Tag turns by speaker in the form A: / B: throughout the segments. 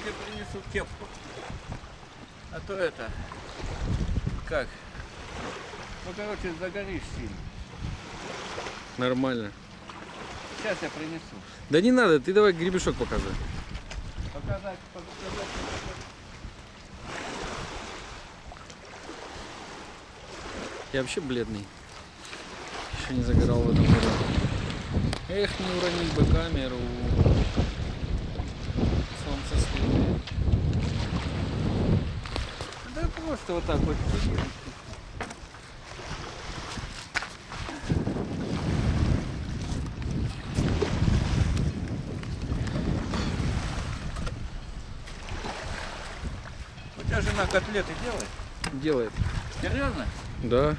A: принесу кепку. А то это, как? Ну, короче, загоришь сильно.
B: Нормально.
A: Сейчас я принесу.
B: Да не надо, ты давай гребешок показывай.
A: Показать, показать.
B: Я вообще бледный. Еще не загорал в этом году. Эх, не уронить бы камеру.
A: Просто вот так вот. У тебя жена котлеты делает?
B: Делает.
A: Серьезно?
B: Да.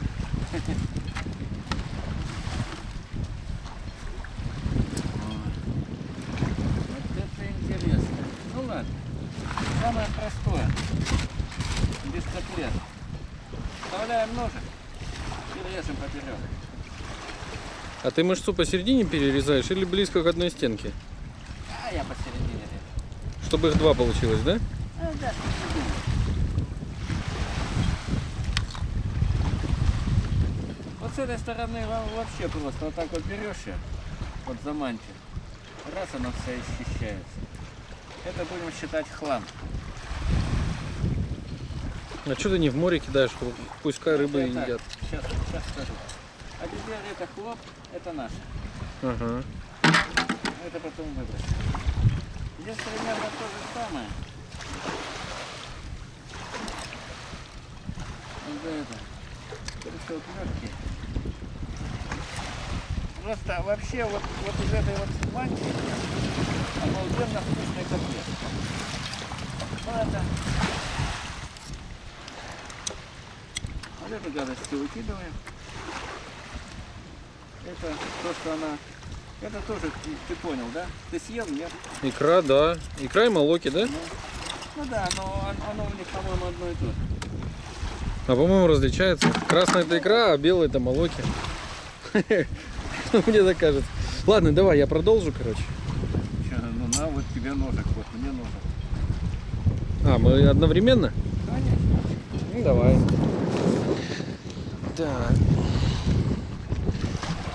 A: Вот это интересно. Ну ладно. Самое простое. Котлет. Вставляем ножик и режем поперек.
B: А ты мышцу посередине перерезаешь или близко к одной стенке?
A: А я посередине режу.
B: Чтобы их два получилось, да?
A: А, да, посередине. Вот с этой стороны вообще просто вот так вот берешь её, вот за мантию. Раз оно все исчищается. Это будем считать хлам.
B: А что ты не в море кидаешь? Пускай рыбы
A: так,
B: едят.
A: Сейчас, сейчас скажу. А теперь это хлоп, это наше.
B: Ага.
A: Это потом выбросим. Здесь примерно то же самое. Вот это. Вот легкие. Просто вообще вот, вот из этой вот мантии обалденно вкусный котлет. Ну это... Вот эту гадость выкидываем. Это то, что она... Это тоже, ты, понял, да? Ты съел, нет?
B: Икра, да. Икра и молоки, да?
A: Ну да, но он- оно у них, по-моему, одно и то же.
B: А по-моему различается. Красная это икра, а белая это молоки. Мне так кажется. Ладно, давай, я продолжу, короче.
A: Ну на, вот тебе ножик, вот мне ножик.
B: А, мы одновременно?
A: Конечно.
B: Ну, давай. Так.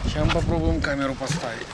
B: Сейчас попробуем камеру поставить.